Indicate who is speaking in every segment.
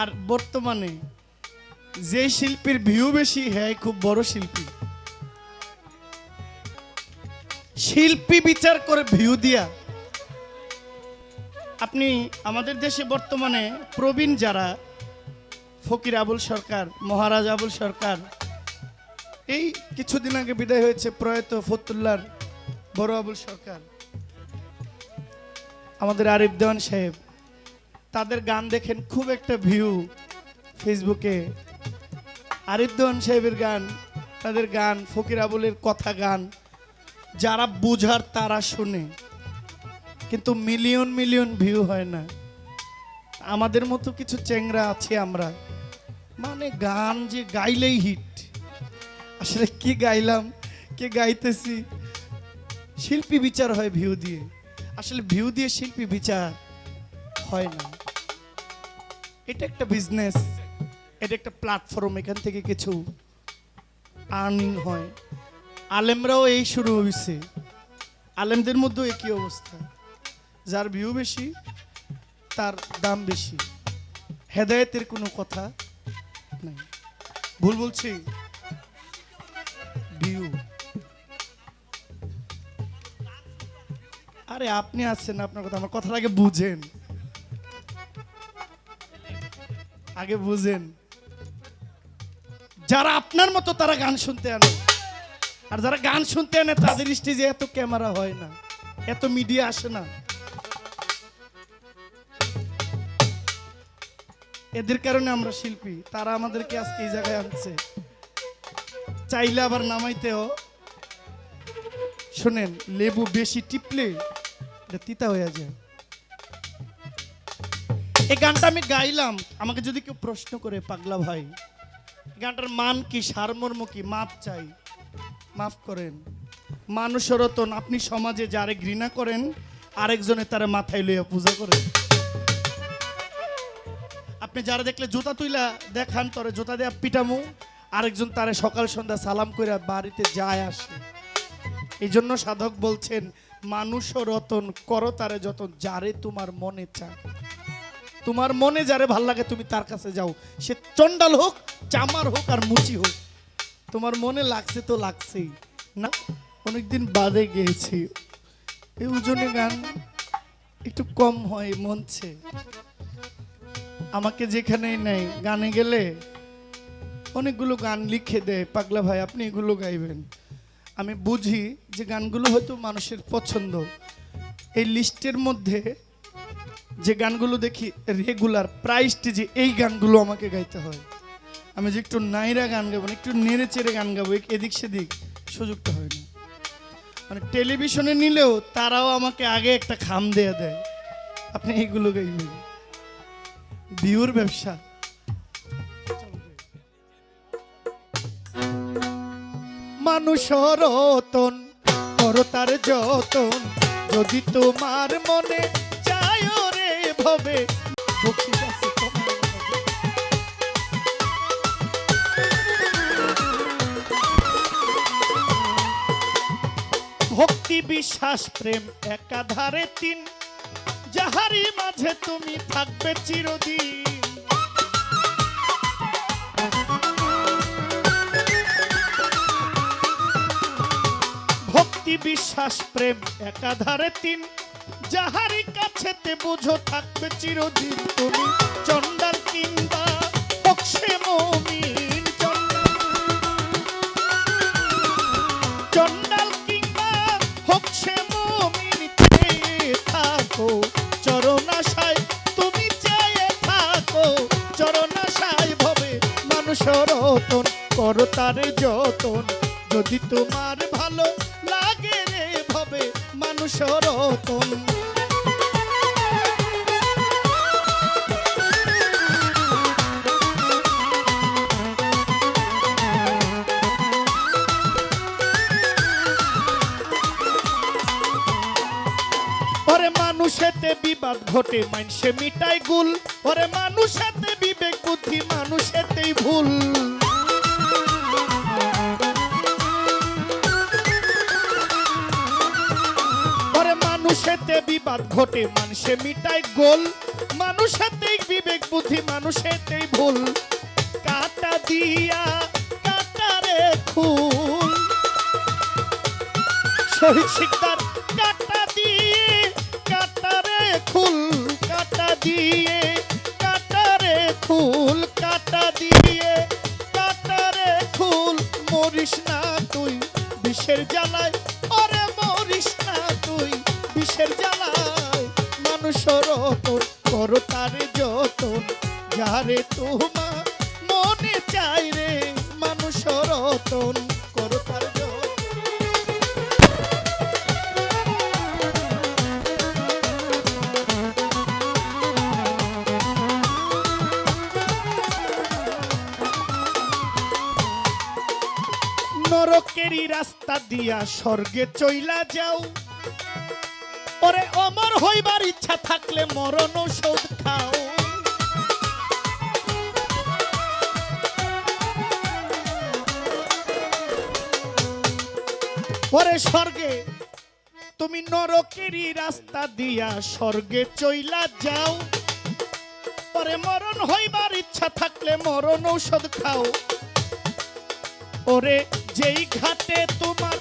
Speaker 1: আর বর্তমানে যে শিল্পীর ভিউ বেশি হ্যাঁ খুব বড় শিল্পী। শিল্পী বিচার করে ভিউ দিয়া আপনি আমাদের দেশে বর্তমানে প্রবীণ যারা, ফকির আবুল সরকার, মহারাজ আবুল সরকার, এই কিছুদিন আগে বিদায় হয়েছে প্রয়াত ফতুল্লার বড় আবুল সরকার। আমাদের আরিফ দেওয়ান সাহেব তাদের গান দেখেন, খুব একটা ভিউ ফেসবুকে আরিফ দেওয়ান সাহেবের গান, তাদের গান, ফকির আবুলের কথা গান, যারা বুঝার তারা শুনে। কিন্তু মিলিয়ন মিলিয়ন ভিউ হয় না। আমাদের মতো কিছু চেংরা আছে আমরা। মানে গান যে গাইলেই হিট আসলে কি গাইলাম, কে গাইতেছি? শিল্পী বিচার হয় ভিউ দিয়ে। আসলে ভিউ দিয়ে শিল্পী বিচার হয় না। এটা একটা বিজনেস এটা একটা প্ল্যাটফর্ম এখান থেকে কিছু আর্ন হয়। আলেমরাও এই শুরু হয়েছে আলেমদের মধ্যেও একই অবস্থা। যার ভিউ বেশি, তার দাম বেশি। হেদায়েতের কোনো কথা নাই। ভুল বলছি? ভিউ আরে আপনি আছেন, আপনার কথা, আমার কথার আগে বুঝেন। আগে বুঝেন। যারা আপনার মতো তারা গান শুনতে আনে। আর যারা গান শুনতে আনে, তাদের স্টেজে এত ক্যামেরা হয় না। এত মিডিয়া আসে না। এদের কারণে আমরা শিল্পী। তারা আমাদেরকে আজকে এই জায়গায় আনছে। চাইলে আবার নামাইতেও। শোনেন, লেবু বেশি টিপলে এটা তিতা হয়ে যায়। এই গানটা আমি গাইলাম। আমাকে যদি কেউ প্রশ্ন করে, পাগলা ভাই গানটার মান কি? সারমর্ম কি? মাপ চাই। মাফ করেন। মানুষের রতন আপনি সমাজে যারে ঘৃণা করেন, আরেকজনে তারা মাথায় লইয়া পূজা করেন। আপনি যারা দেখলে জুতা তুইলা দেখান, তরে জুতা দেয়া পিটামু, আরেকজন তারে সকাল সন্ধ্যা সালাম করে বাড়িতে যায় আসে। এই জন্য সাধক বলছেন মানুষ রতন করো তারে যতন যারে তোমার মনে চায়। তোমার মনে যারে ভালো লাগে তুমি তার কাছে যাও। সে চন্ডাল হোক, চামার হোক আর মুচি হোক, তোমার মনে লাগছে তো লাগছেই। না, অনেকদিন বাদে গিয়েছি। এই উজনে গান একটু কম হয় মনছে আমাকে যেখানেই নেই, গানে গেলে অনেকগুলো গান লিখে দেয়। পাগলা ভাই, আপনি এগুলো গাইবেন। আমি বুঝি যে গানগুলো হয়তো মানুষের পছন্দ। এই লিস্টের মধ্যে যে গানগুলো দেখি রেগুলার প্রাইসটি যে এই গানগুলো আমাকে গাইতে হয়। আমি যে একটু নাইরা গান গাবো একটু নেড়ে চেড়ে গান গাবো এদিক সেদিক সুযোগটা হয় না। মানে টেলিভিশনে নিলেও তারাও আমাকে আগে একটা খাম দিয়ে দেয়। আপনি এইগুলো গাইবেন। বিউর ব্যবসা। মানুষ রতন করো যতন। যদি তোমার মনে হবে। ভক্তি বিশ্বাস, প্রেম একাধারে তিন। যাহারি মাঝে তুমি থাকবে চিরদিন। ভক্তি বিশ্বাস, প্রেম একাধারে তিন। যাহারি কাছেতে বুঝো থাকবে চিরদিন তুমি। চন্ডাল কিংবা পক্ষে মমিন চন্ডাল তুমি থাকো। চরণাশায় ভবে মানুষ রতন যতন। যদি তোমার ভালো মানুষ রতন ওরে মানুষেতে বিবাদ ঘটে মানসে মিটাই গুল ওরে মানুষেতে বিবেক বুদ্ধি, মানুষেতেই ভুল। মানুষেতে বিবাদ ঘটে, মানুষে মিটাই গোল। মানুষেতেই বিবেক, বুদ্ধি, মানুষেতেই ভুল। কাটা দিয়া কাটারে খুল শহীদ শিকদার, কাটা দিয়ে কাটারে খুল। কাটা দিয়ে কাটারে খুল। কাটা দিয়ে কাটারে খুল। মরিস না তুই, বিষের জ্বালায়, ওরে মরিস বিষের জ্বালায় মানুষের রতন করো তার যতন। যারে তোমার মনে চাই রে মানুষ রতন করো তার নরকেরই রাস্তা দিয়া স্বর্গে চইলা যাও। ওরে অমর হইবার ইচ্ছা থাকলে মরণ ঔষধ খাও। ওরে স্বর্গে, তুমি নরকেরই রাস্তা দিয়া স্বর্গে চইলা যাও। পরে মরণ হইবার ইচ্ছা থাকলে মরণ ঔষধ খাও। ওরে যেই ঘাটে তোমার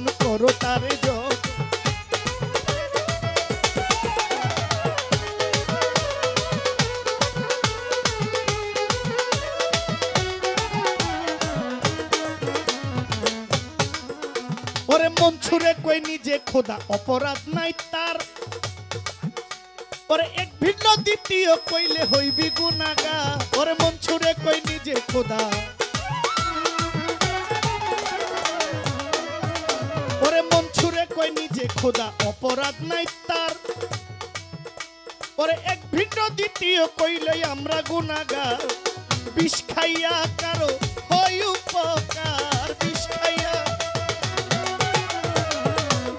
Speaker 1: রতন করো তার ওরে মন ছুড়ে কই নিজে খোদা, অপরাধ নাই তার। ওরে এক ভিন্ন দ্বিতীয় কইলে হইবি গুনাগা ওরে মন ছুড়ে কই নিজে খোদা। কই নিজে খোদা অপরাধ নাই তার। ওরে এক ভিন্ন দ্বিতীয় কইলে আমরা গুনাগার। বিষ খাইয়া কারও হয় উপকার। বিষ খাইয়া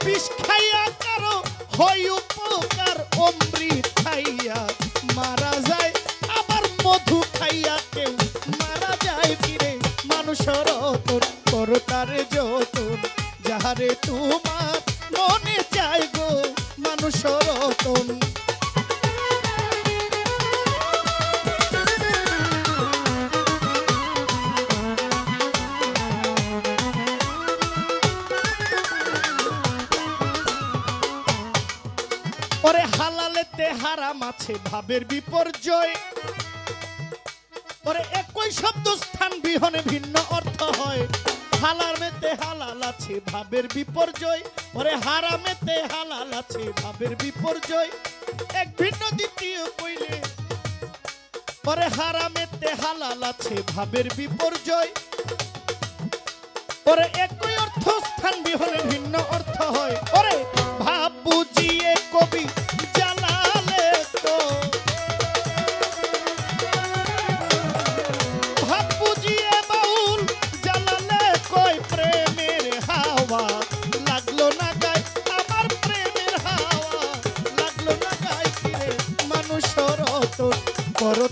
Speaker 1: বিষ খাইয়া কারও হয় উপকার। অমৃত খাইয়া মারা যায়, আবার মধু খাইয়া কেউ মারা যায় ফিরে মানুষের রতন করো তারে যতন, যাহারে তোমার মনে চাই গো মানুষের রতন। ওরে হালালেতে হারাম আছে ভাবের বিপর্যয়। ওরে একই শব্দ স্থান বিহনে ভিন্ন অর্থ হয়। হালামেতে হালাল আছে ভাবের বিপর্যয়। ওরে হারামেতে হালাল আছে ভাবের বিপর্যয়। এক ভিন্ন দ্বিতীয় কইলে, ওরে হারামেতে হালাল আছে ভাবের বিপর্যয়। পরে একই অর্থ স্থান বিহনে ভিন্ন অর্থ হয়। পরে ভাব বুঝিয়ে কবি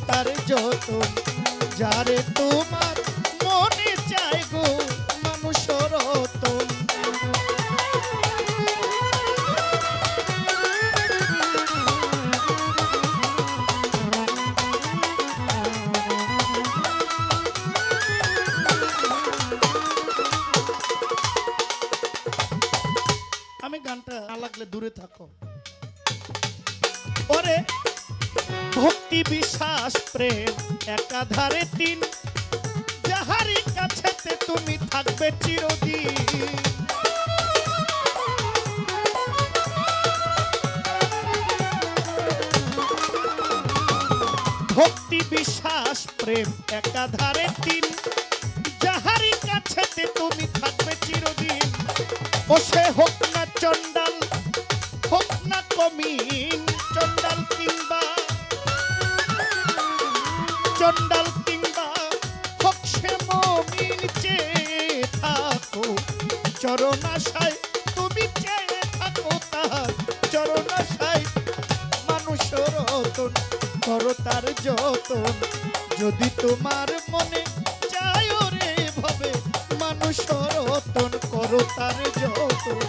Speaker 1: তার যত যারে তোমার প্রেম, একাধারে তিন। যাহারি কাছেতে তুমি থাকবে চিরদিন। ভক্তি, বিশ্বাস, প্রেম, একাধারে তিন। যাহারি কাছেতে তুমি থাকবে চিরদিন। ও সে হোক না চন্ডাল হোক না কমিন তাহার চরণাশায়। মানুষ রতন, করো তার যতন। যদি তোমার মনে চায় রে ভবে মানুষ রতন, করো তার যতন।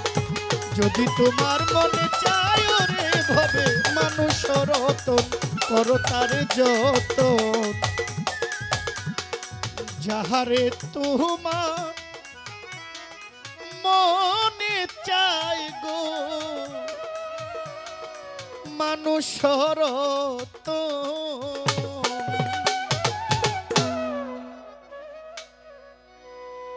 Speaker 1: যদি তোমার মনে চায় রে ভবে মানুষ রতন, করো তার যতন। যাহারে তোমার মনে চাই গো মানুষ রতন